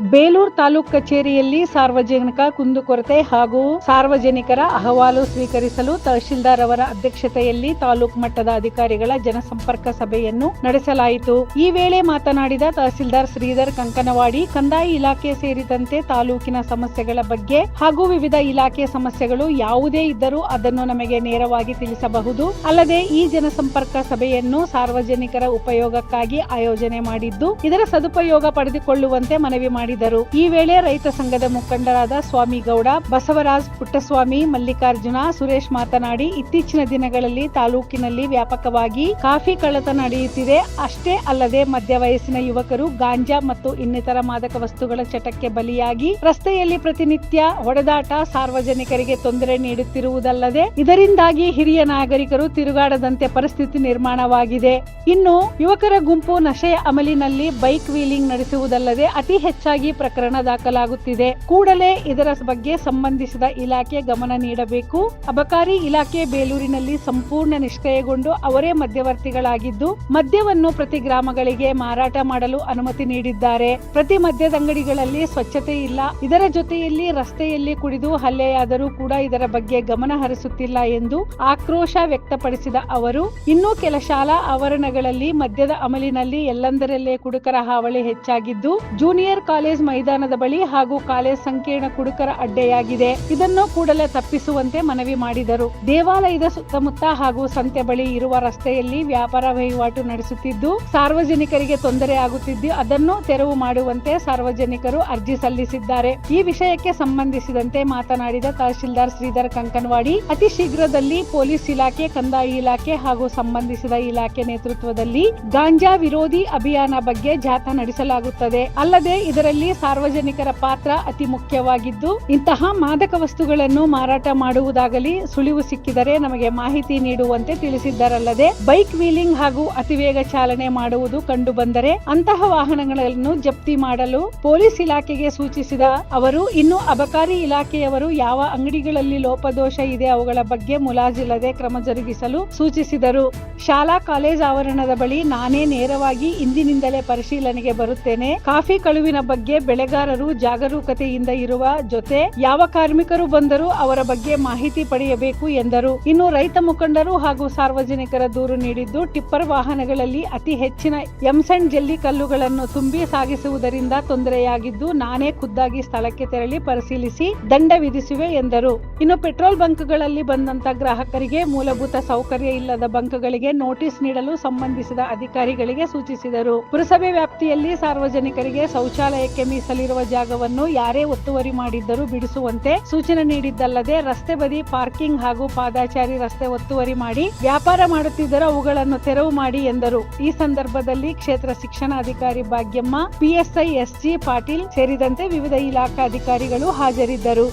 ಬೇಲೂರು ತಾಲೂಕ್ ಕಚೇರಿಯಲ್ಲಿ ಸಾರ್ವಜನಿಕ ಕುಂದುಕೊರತೆ ಹಾಗೂ ಸಾರ್ವಜನಿಕರ ಅಹವಾಲು ಸ್ವೀಕರಿಸಲು ತಹಶೀಲ್ದಾರ್ ಅವರ ಅಧ್ಯಕ್ಷತೆಯಲ್ಲಿ ತಾಲೂಕು ಮಟ್ಟದ ಅಧಿಕಾರಿಗಳ ಜನಸಂಪರ್ಕ ಸಭೆಯನ್ನು ನಡೆಸಲಾಯಿತು. ಈ ವೇಳೆ ಮಾತನಾಡಿದ ತಹಸೀಲ್ದಾರ್ ಶ್ರೀಧರ್ ಕಂಕನವಾಡಿ, ಕಂದಾಯ ಇಲಾಖೆ ಸೇರಿದಂತೆ ತಾಲೂಕಿನ ಸಮಸ್ಯೆಗಳ ಬಗ್ಗೆ ಹಾಗೂ ವಿವಿಧ ಇಲಾಖೆ ಸಮಸ್ಯೆಗಳು ಯಾವುದೇ ಇದ್ದರೂ ಅದನ್ನು ನಮಗೆ ನೇರವಾಗಿ ತಿಳಿಸಬಹುದು. ಅಲ್ಲದೆ ಈ ಜನಸಂಪರ್ಕ ಸಭೆಯನ್ನು ಸಾರ್ವಜನಿಕರ ಉಪಯೋಗಕ್ಕಾಗಿ ಆಯೋಜನೆ ಮಾಡಿದ್ದು, ಇದರ ಸದುಪಯೋಗ ಪಡೆದುಕೊಳ್ಳುವಂತೆ ಮನವಿ ಮಾಡಿದರು. ಈ ವೇಳೆ ರೈತ ಸಂಘದ ಮುಖಂಡರಾದ ಸ್ವಾಮಿಗೌಡ ಬಸವರಾಜ್ ಪುಟ್ಟಸ್ವಾಮಿ, ಮಲ್ಲಿಕಾರ್ಜುನ, ಸುರೇಶ್ ಮಾತನಾಡಿ, ಇತ್ತೀಚಿನ ದಿನಗಳಲ್ಲಿ ತಾಲೂಕಿನಲ್ಲಿ ವ್ಯಾಪಕವಾಗಿ ಕಾಫಿ ಕಳ್ಳತ ನಡೆಯುತ್ತಿದೆ. ಅಷ್ಟೇ ಅಲ್ಲದೆ ಮಧ್ಯ ವಯಸ್ಸಿನ ಯುವಕರು ಗಾಂಜಾ ಮತ್ತು ಇನ್ನಿತರ ಮಾದಕ ವಸ್ತುಗಳ ಚಟಕ್ಕೆ ಬಲಿಯಾಗಿ ರಸ್ತೆಯಲ್ಲಿ ಪ್ರತಿನಿತ್ಯ ಹೊಡೆದಾಟ ಸಾರ್ವಜನಿಕರಿಗೆ ತೊಂದರೆ ನೀಡುತ್ತಿರುವುದಲ್ಲದೆ, ಇದರಿಂದಾಗಿ ಹಿರಿಯ ನಾಗರಿಕರು ತಿರುಗಾಡದಂತೆ ಪರಿಸ್ಥಿತಿ ನಿರ್ಮಾಣವಾಗಿದೆ. ಇನ್ನು ಯುವಕರ ಗುಂಪು ನಶೆಯ ಅಮಲಿನಲ್ಲಿ ಬೈಕ್ ವೀಲಿಂಗ್ ನಡೆಸುವುದಲ್ಲದೆ ಅತಿ ಹೆಚ್ಚಾಗಿ ಪ್ರಕರಣ ದಾಖಲಾಗುತ್ತಿದೆ. ಕೂಡಲೇ ಇದರ ಬಗ್ಗೆ ಸಂಬಂಧಿಸಿದ ಇಲಾಖೆ ಗಮನ ನೀಡಬೇಕು. ಅಬಕಾರಿ ಇಲಾಖೆ ಬೇಲೂರಿನಲ್ಲಿ ಸಂಪೂರ್ಣ ನಿಷ್ಕ್ರಿಯಗೊಂಡು ಅವರೇ ಮಧ್ಯವರ್ತಿಗಳಾಗಿದ್ದು, ಮದ್ಯವನ್ನು ಪ್ರತಿ ಗ್ರಾಮಗಳಿಗೆ ಮಾರಾಟ ಮಾಡಲು ಅನುಮತಿ ನೀಡಿದ್ದಾರೆ. ಪ್ರತಿ ಮದ್ಯದ ಅಂಗಡಿಗಳಲ್ಲಿ ಸ್ವಚ್ಛತೆ ಇಲ್ಲ. ಇದರ ಜೊತೆಯಲ್ಲಿ ರಸ್ತೆಯಲ್ಲಿ ಕುಡಿದು ಹಲ್ಲೆಯಾದರೂ ಕೂಡ ಇದರ ಬಗ್ಗೆ ಗಮನ ಹರಿಸುತ್ತಿಲ್ಲ ಎಂದು ಆಕ್ರೋಶ ವ್ಯಕ್ತಪಡಿಸಿದ ಅವರು, ಇನ್ನೂ ಕೆಲ ಶಾಲಾ ಆವರಣಗಳಲ್ಲಿ ಮದ್ಯದ ಅಮಲಿನಲ್ಲಿ ಎಲ್ಲಂದರಲ್ಲೇ ಕುಡುಕರ ಹಾವಳಿ ಹೆಚ್ಚಾಗಿದ್ದು, ಜೂನಿಯರ್ ಕಾಲೇಜ್ ಮೈದಾನದ ಬಳಿ ಹಾಗೂ ಕಾಲೇಜ್ ಸಂಕೀರ್ಣ ಕುಡುಕರ ಅಡ್ಡೆಯಾಗಿದೆ. ಇದನ್ನು ಕೂಡಲೇ ತಪ್ಪಿಸುವಂತೆ ಮನವಿ ಮಾಡಿದರು. ದೇವಾಲಯದ ಸುತ್ತಮುತ್ತ ಹಾಗೂ ಸಂತೆ ಬಳಿ ಇರುವ ರಸ್ತೆಯಲ್ಲಿ ವ್ಯಾಪಾರ ವಹಿವಾಟು ನಡೆಸುತ್ತಿದ್ದು, ಸಾರ್ವಜನಿಕರಿಗೆ ತೊಂದರೆ ಆಗುತ್ತಿದ್ದು, ಅದನ್ನು ತೆರವು ಮಾಡುವಂತೆ ಸಾರ್ವಜನಿಕರು ಅರ್ಜಿ ಸಲ್ಲಿಸಿದ್ದಾರೆ. ಈ ವಿಷಯಕ್ಕೆ ಸಂಬಂಧಿಸಿದಂತೆ ಮಾತನಾಡಿದ ತಹಶೀಲ್ದಾರ್ ಶ್ರೀಧರ್ ಕಂಕನವಾಡಿ ಅತಿ ಶೀಘ್ರದಲ್ಲಿ ಪೊಲೀಸ್ ಇಲಾಖೆ, ಕಂದಾಯ ಇಲಾಖೆ ಹಾಗೂ ಸಂಬಂಧಿಸಿದ ಇಲಾಖೆ ನೇತೃತ್ವದಲ್ಲಿ ಗಾಂಜಾ ವಿರೋಧಿ ಅಭಿಯಾನ ಬಗ್ಗೆ ಜಾಥಾ ನಡೆಸಲಾಗುತ್ತದೆ. ಅಲ್ಲದೆ ಇದರಲ್ಲಿ ಸಾರ್ವಜನಿಕರ ಪಾತ್ರ ಅತಿ ಮುಖ್ಯವಾಗಿದ್ದು, ಇಂತಹ ಮಾದಕ ವಸ್ತುಗಳನ್ನು ಮಾರಾಟ ಮಾಡುವುದಾಗಲಿ ಸುಳಿವು ಸಿಕ್ಕಿದರೆ ನಮಗೆ ಮಾಹಿತಿ ನೀಡುವಂತೆ ತಿಳಿಸಿದ್ದರಲ್ಲದೆ, ಬೈಕ್ ವೀಲಿಂಗ್ ಹಾಗೂ ಅತಿವೇಗ ಚಾಲನೆ ಮಾಡುವುದು ಕಂಡು ಬಂದರೆ ಅಂತಹ ವಾಹನಗಳನ್ನು ಜಪ್ತಿ ಮಾಡಲು ಪೊಲೀಸ್ ಇಲಾಖೆಗೆ ಸೂಚಿಸಿದ ಅವರು, ಇನ್ನು ಅಬಕಾರಿ ಇಲಾಖೆಯವರು ಯಾವ ಅಂಗಡಿಗಳಲ್ಲಿ ಲೋಪದೋಷ ಇದೆ ಅವುಗಳ ಬಗ್ಗೆ ಮುಲಾಜಿಲ್ಲದೆ ಕ್ರಮ ಜರುಗಿಸಲು ಸೂಚಿಸಿದರು. ಶಾಲಾ ಕಾಲೇಜ್ ಆವರಣದ ಬಳಿ ನಾನೇ ನೇರವಾಗಿ ಇಂದಿನಿಂದಲೇ ಪರಿಶೀಲನೆಗೆ ಬರುತ್ತೇನೆ. ಕಾಫಿ ಕಳುವಿನ ಬಗ್ಗೆ ಬೆಳೆಗಾರರು ಜಾಗರೂಕತೆಯಿಂದ ಇರುವ ಜೊತೆ ಯಾವ ಕಾರ್ಮಿಕರು ಬಂದರೂ ಅವರ ಬಗ್ಗೆ ಮಾಹಿತಿ ಪಡೆಯಬೇಕು ಎಂದರು. ಇನ್ನು ರೈತ ಮುಖಂಡರು ಹಾಗೂ ಸಾರ್ವಜನಿಕರ ದೂರು ನೀಡಿದ್ದು ಟಿಪ್ಪರ್ ವಾಹನಗಳಲ್ಲಿ ಅತಿ ಹೆಚ್ಚಿನ ಎಂಸಣ್ ಜಲ್ಲಿ ಕಲ್ಲುಗಳನ್ನು ತುಂಬಿ ಸಾಗಿಸುವುದರಿಂದ ತೊಂದರೆಯಾಗಿದ್ದು ನಾನೇ ಖುದ್ದಾಗಿ ಸ್ಥಳಕ್ಕೆ ತೆರಳಿ ಪರಿಶೀಲಿಸಿ ದಂಡ ವಿಧಿಸುವೆ ಎಂದರು. ಇನ್ನು ಪೆಟ್ರೋಲ್ ಬಂಕ್ಗಳಲ್ಲಿ ಬಂದಂತ ಗ್ರಾಹಕರಿಗೆ ಮೂಲಭೂತ ಸೌಕರ್ಯ ಇಲ್ಲದ ಬಂಕ್ಗಳಿಗೆ ನೋಟಿಸ್ ನೀಡಲು ಸಂಬಂಧಿಸಿದ ಅಧಿಕಾರಿಗಳಿಗೆ ಸೂಚಿಸಿದರು. ಪುರಸಭೆ ವ್ಯಾಪ್ತಿಯಲ್ಲಿ ಸಾರ್ವಜನಿಕರಿಗೆ ಶೌಚಾಲಯಕ್ಕೆ ಮೀಸಲಿರುವ ಜಾಗವನ್ನು ಯಾರೇ ಒತ್ತುವರಿ ಮಾಡಿದ್ದರೂ ಬಿಡಿಸುವಂತೆ ಸೂಚನೆ ನೀಡಿದ್ದಲ್ಲದೆ ರಸ್ತೆ ಬದಿ ಪಾರ್ಕಿಂಗ್ ಹಾಗೂ ಪಾದಾಚಾರಿ ರಸ್ತೆ ಒತ್ತುವರಿ ಮಾಡಿ ವ್ಯಾಪಾರ ಮಾಡುತ್ತಿದ್ದರೂ ಅವುಗಳನ್ನು ತೆರವು ಮಾಡಿ ಎಂದರು. ಈ ಸಂದರ್ಭದಲ್ಲಿ ಕ್ಷೇತ್ರ ಶಿಕ್ಷಣಾಧಿಕಾರಿ ಭಾಗ್ಯಮ್ಮ, ಪಿಎಸ್ಐ ಎಸ್ಜಿ ಪಾಟೀಲ್ ಸೇರಿದಂತೆ ವಿವಿಧ ಇಲಾಖಾ ಅಧಿಕಾರಿಗಳು ಹಾಜರಿದ್ದರು.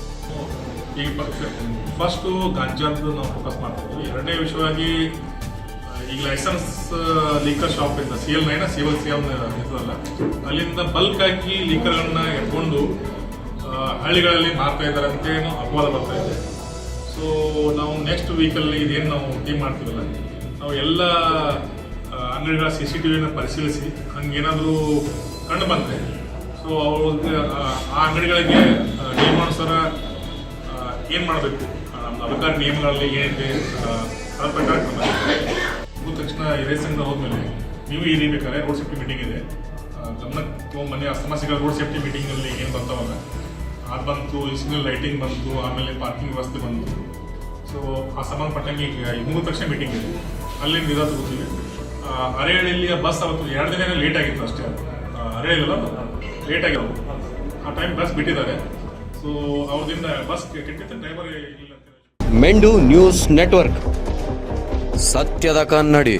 ಫಸ್ಟು ಗಾಂಜಾದ್ದು ನಾವು ಫೋಕಸ್ ಮಾಡ್ತೀವಿ ಎರಡನೇ ವಿಷಯವಾಗಿ ಈಗ ಲೈಸೆನ್ಸ್ ಲೀಕರ್ ಶಾಪ್ ಇಂದ C L nine C L C L ಇದ್ರಲ್ಲ ಅಲ್ಲಿಂದ ಬಲ್ಕ್ ಆಗಿ ಲೀಕರ್ಗಳನ್ನ ಎತ್ಕೊಂಡು ಹಳ್ಳಿಗಳಲ್ಲಿ ಮಾರ್ತಾ ಇದ್ದಾರೆ ಅಂತ ಏನು ಅಪವಾದ ಬರ್ತಾ ಇದೆ. ಸೊ ನಾವು ನೆಕ್ಸ್ಟ್ ವೀಕಲ್ಲಿ ಇದೇನು ನಾವು ಟೀಮ್ ಮಾಡ್ತೀವಲ್ಲ, ನಾವು ಎಲ್ಲ ಅಂಗಡಿಗಳ ಸಿ ಸಿ ಟಿ ವಿನ ಪರಿಶೀಲಿಸಿ, ಹಂಗೇನಾದರೂ ಕಂಡು ಬಂತೆ ಸೊ ಅವ್ರಿಗೆ, ಆ ಅಂಗಡಿಗಳಿಗೆ ನಿಯಮಾನುಸಾರ ಏನು ಮಾಡಬೇಕು? ನಮ್ಮ ಅಬಕಾರಿ ನಿಯಮಗಳಲ್ಲಿ ಏನಿದೆ? ಅದ್ರ ಪ್ರಕಾರ ಕ್ರಮ ತಕ್ಷಣ ಇದೇ ಸಂಘ ಹೋದ್ಮೇಲೆ. ನೀವು ಇರಿಬೇಕಾದ್ರೆ ರೋಡ್ ಸೇಫ್ಟಿ ಮೀಟಿಂಗ್ ಇದೆ. ಗಮನಕ್ಕೆ ಮನೆ ಸಮಸ್ಯೆಗಳ ರೋಡ್ ಸೇಫ್ಟಿ ಮೀಟಿಂಗಲ್ಲಿ ಏನು ಬರ್ತಾವಲ್ಲ ಅದು ಬಂತು ಸಿಗ್ನಲ್ ಲೈಟಿಂಗ್ ಬಂತು, ಆಮೇಲೆ ಪಾರ್ಕಿಂಗ್ ವ್ಯವಸ್ಥೆ ಬಂತು. ಸೊ ಆ ಸಂಬಂಧಪಟ್ಟಂಗೆ ಈಗ ಮೂರು ತಕ್ಷಣ ಮೀಟಿಂಗ್ ಇದೆ. ಅಲ್ಲಿ ನಿಜ ತಗೋತೀವಿ ಅರೆಹಳ್ಳಿಯ ಬಸ್ ಅವತ್ತು ಎರಡು ದಿನ ಲೇಟ್ ಆಗಿತ್ತು ಅಷ್ಟೇ. ಅರೆಹಳ್ಳಿಲ್ಲ ಲೇಟ್ ಆಗಿರೋದು ಆ ಟೈಮ್ ಬಸ್ ಬಿಟ್ಟಿದ್ದಾರೆ. ಸೊ ಅವ್ರದಿಂದ ಬಸ್ ಕೆಟ್ಟಿತ್ತು ಡ್ರೈವರ್ ಇಲ್ಲ ಮೆಂಡು ನ್ಯೂಸ್ ನೆಟ್ವರ್ಕ್. ಸತ್ಯದ ಕನ್ನಡಿ.